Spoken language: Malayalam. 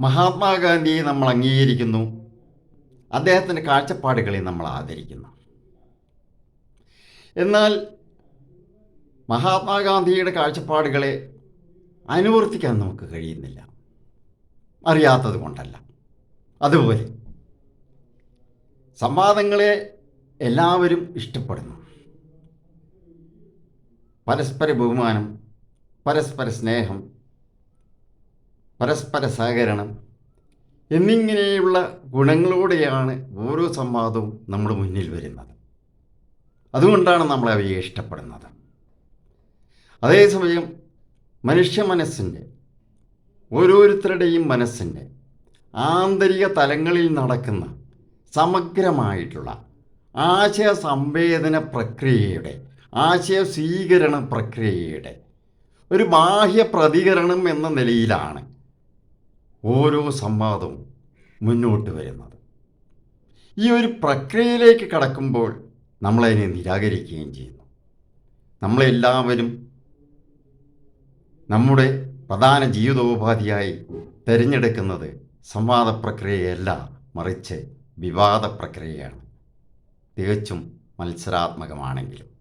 മഹാത്മാഗാന്ധിയെ നമ്മൾ അംഗീകരിക്കുന്നു. അദ്ദേഹത്തിന്റെ കാഴ്ചപ്പാടുകളെ നമ്മൾ ആദരിക്കുന്നു. എന്നാൽ മഹാത്മാഗാന്ധിയുടെ കാഴ്ചപ്പാടുകളെ അനുവർത്തിക്കാൻ നമുക്ക് കഴിയുന്നില്ല. അറിയാത്തത് കൊണ്ടല്ല. അതുപോലെ സംവാദങ്ങളെ എല്ലാവരും ഇഷ്ടപ്പെടുന്നു. പരസ്പര ബഹുമാനം പരസ്പര സ്നേഹം പരസ്പര സഹകരണം എന്നിങ്ങനെയുള്ള ഗുണങ്ങളോടെയാണ് ഓരോ സംവാദവും നമ്മുടെ മുന്നിൽ വരുന്നത്. അതുകൊണ്ടാണ് നമ്മൾ അവയെ ഇഷ്ടപ്പെടുന്നത്. അതേസമയം മനുഷ്യ മനസ്സിന്റെ ഓരോരുത്തരുടെയും മനസ്സിന്റെ ആന്തരിക തലങ്ങളിൽ നടക്കുന്ന സമഗ്രമായിട്ടുള്ള ആശയ സംവേദന പ്രക്രിയയുടെ ആശയ സ്വീകരണ പ്രക്രിയയുടെ ഒരു ബാഹ്യ പ്രതികരണം എന്ന നിലയിലാണ് ഓരോ സംവാദവും മുന്നോട്ട് വരുന്നത്. ഈ ഒരു പ്രക്രിയയിലേക്ക് കടക്കുമ്പോൾ നമ്മളതിനെ നിരാകരിക്കുകയും ചെയ്യുന്നു. നമ്മളെല്ലാവരും നമ്മുടെ പ്രധാന ജീവിതോപാധിയായി തിരഞ്ഞെടുക്കുന്നത് സംവാദ പ്രക്രിയയല്ല മറിച്ച് വിവാദ പ്രക്രിയയാണ്. തികച്ചും മത്സരാത്മകമാണെങ്കിലും.